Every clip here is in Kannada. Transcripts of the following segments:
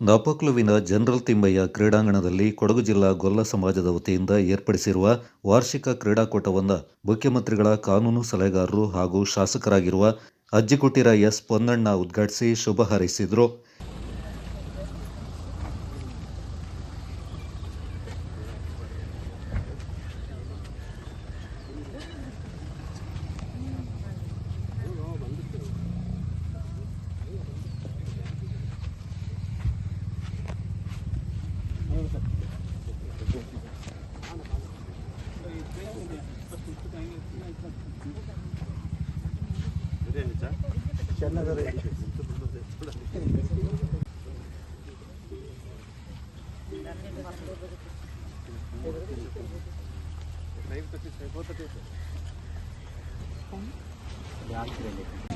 ನಾಪಕ್ಲುವಿನ ಜನರಲ್ ತಿಮ್ಮಯ್ಯ ಕ್ರೀಡಾಂಗಣದಲ್ಲಿ ಕೊಡಗು ಜಿಲ್ಲಾ ಗೊಲ್ಲ ಸಮಾಜದ ವತಿಯಿಂದ ಏರ್ಪಡಿಸಿರುವ ವಾರ್ಷಿಕ ಕ್ರೀಡಾಕೂಟವನ್ನು ಮುಖ್ಯಮಂತ್ರಿಗಳ ಕಾನೂನು ಸಲಹೆಗಾರರು ಹಾಗೂ ಶಾಸಕರಾಗಿರುವ ಅಜ್ಜಿಕುಟ್ಟಿರ ಎಸ್ ಪೊನ್ನಣ್ಣ ಉದ್ಘಾಟಿಸಿ ಶುಭ ಹಾರೈಸಿದರು.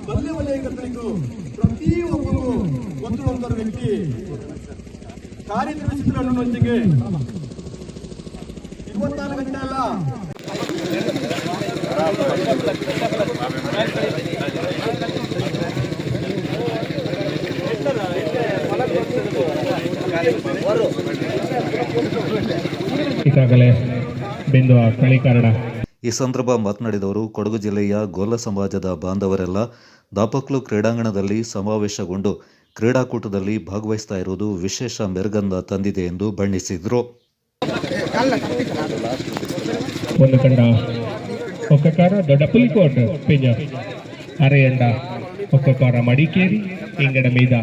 ಬಲ್ಲೆ ವಲಯಕರ್ತರಿಗೂ ಪ್ರತಿಯೊಬ್ಬರು ಗೊತ್ತಿರುವಂತ ವ್ಯಕ್ತಿ ಕಾರ್ಯನಿರ್ವಹಿಸಿದ್ರು ಅನ್ನೋದೊಂದಿಗೆ ಇಪ್ಪತ್ತಾರು ಗಂಟೆ ಅಲ್ಲ ಈಗಾಗಲೇ ಬಿಂದು ಕಳಿಕಾರಣ ಈ ಸಂದರ್ಭ ಮಾತನಾಡಿದವರು ಕೊಡಗು ಜಿಲ್ಲೆಯ ಗೋಲ ಸಮಾಜದ ಬಾಂಧವರೆಲ್ಲ ದಾಪಕ್ಲು ಕ್ರೀಡಾಂಗಣದಲ್ಲಿ ಸಮಾವೇಶಗೊಂಡು ಕ್ರೀಡಾಕೂಟದಲ್ಲಿ ಭಾಗವಹಿಸ್ತಾ ಇರುವುದು ವಿಶೇಷ ಮೆರುಗನ್ನ ತಂದಿದೆ ಎಂದು ಬಣ್ಣಿಸಿದರು. ಮಡಿಕೇರಿ ಇಂಗಡ ಮೀದ.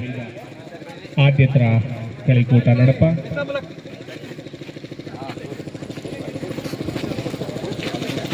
ಕಲಿಕೂಟ ನಡಪ.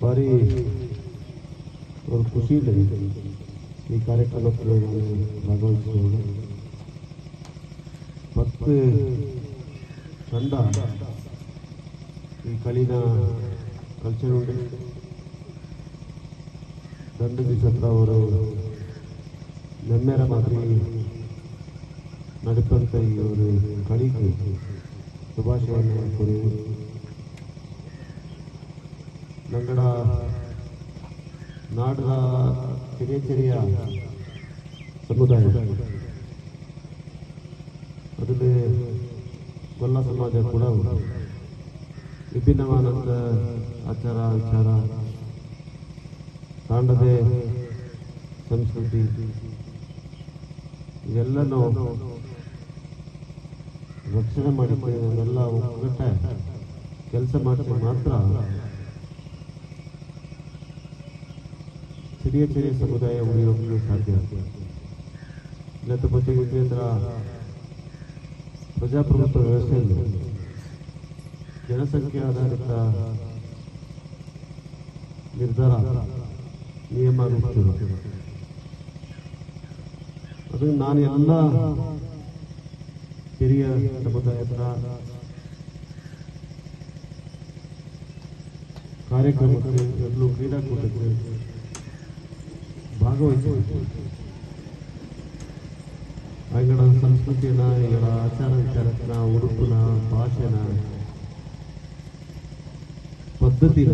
Mari. ಖುಷಿ ಇದೆ ಈ ಕಾರ್ಯಕ್ರಮದಲ್ಲಿ ನಾನು ಭಾಗವಹಿಸಿರುವುದು ಮತ್ತು ತಂಡ ಈ ಕಳಿನ ಕಲ್ಚರ್ ಉಂಟು ದಂಡದಿ ಸತ್ರ ಅವರು ನೆಮ್ಮೆರ ಮಾದರಿ ನಡುಪಂತ ಈ ಒಂದು ಕಳಿಗೆ ಶುಭಾಶಯವನ್ನು ಕೋರಿದರು ನಂಗಡ ನಾಡದ ಕಿರಿಯ ಕಿರಿಯ ಸಮುದಾಯ. ಅದರಲ್ಲಿ ಗೊಲ್ಲ ಸಮಾಜ ಕೂಡ ವಿಭಿನ್ನವಾದಂಥ ಆಚಾರ, ವಿಚಾರ, ತಾಂಡದೆ ಸಂಸ್ಕೃತಿ, ಇವೆಲ್ಲನೂ ರಕ್ಷಣೆ ಮಾಡಿಕೊಂಡು ನಾವೆಲ್ಲ ಒಗ್ಗಟ್ಟ ಕೆಲಸ ಮಾಡಿದ್ರೆ ಮಾತ್ರ ಚಿರಿಯ ಚಿರಿಯ ಸಮುದಾಯ ಉಳಿಯೋಕ್ಕೂ ಸಾಧ್ಯ ಇಲ್ಲದ ಬಗ್ಗೆ ಕೇಂದ್ರ ಪ್ರಜಾಪ್ರಭುತ್ವ ವ್ಯವಸ್ಥೆಯಲ್ಲಿ ಜನಸಂಖ್ಯೆ ಆಧಾರಿತ ನಿರ್ಧಾರ ನಿಯಮ ರೂಪಿಸಿದೆ ಅದು ನಾನು ಎಲ್ಲ ಹಿರಿಯ ಸಮುದಾಯದ ಕಾರ್ಯಕ್ರಮಕ್ಕೆ ಎಲ್ಲೂ ಕ್ರೀಡಾಕೂಟಕ್ಕೆ ಭಾಗವಹಿಸಬೇಕು ಅಂಗಡ ಸಂಸ್ಕೃತಿನ ಈಗಳ ಆಚಾರ ವಿಚಾರಕ್ಕನ, ಉಡುಪುನ, ಭಾಷೆನ ಪದ್ಧತಿನ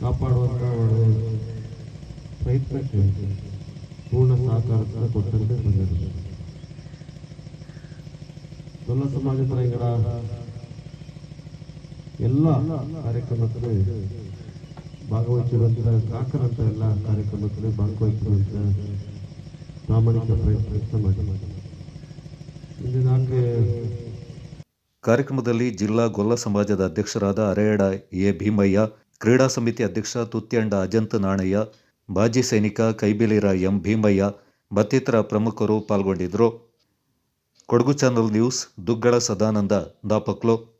ಕಾಪಾಡುವಂತ ಒಂದು ಪ್ರಯತ್ನಕ್ಕೆ ಪೂರ್ಣ ಸಹಕಾರ ಕೊಟ್ಟಂತೆ ಬಂದಿದೆ. ದೊಲ್ಲ ಸಮಾಜದ ಇಂಗಡ ಎಲ್ಲ ಕಾರ್ಯಕ್ರಮದಲ್ಲಿ ಭಾಗವಹಿಸಿರುವಂತಹ ಗ್ರಾಹಕರಂತ ಎಲ್ಲ ಕಾರ್ಯಕ್ರಮದಲ್ಲಿ ಭಾಗವಹಿಸಿರುವಂತಹ ಪ್ರಾಮಾಣಿಕ ಪ್ರಯತ್ನ ಮಾಡಿ ಇಂದು ಕಾರ್ಯಕ್ರಮದಲ್ಲಿ ಜಿಲ್ಲಾ ಗೊಲ್ಲ ಸಮಾಜದ ಅಧ್ಯಕ್ಷರಾದ ಅರೆಯಡ ಎ ಭೀಮಯ್ಯ, ಕ್ರೀಡಾ ಸಮಿತಿ ಅಧ್ಯಕ್ಷ ತುತ್ಯಂಡ ಅಜಂತ ನಾಣಯ್ಯ ಬಾಜಿ ಸೈನಿಕ ಕೈಬಿಲಿರ ಎಂ ಭೀಮಯ್ಯ ಮತ್ತಿತರ ಪ್ರಮುಖರು ಪಾಲ್ಗೊಂಡಿದ್ದರು. Kodagu channel news, Duggala Sadananda ದಾಪಕ್ಲು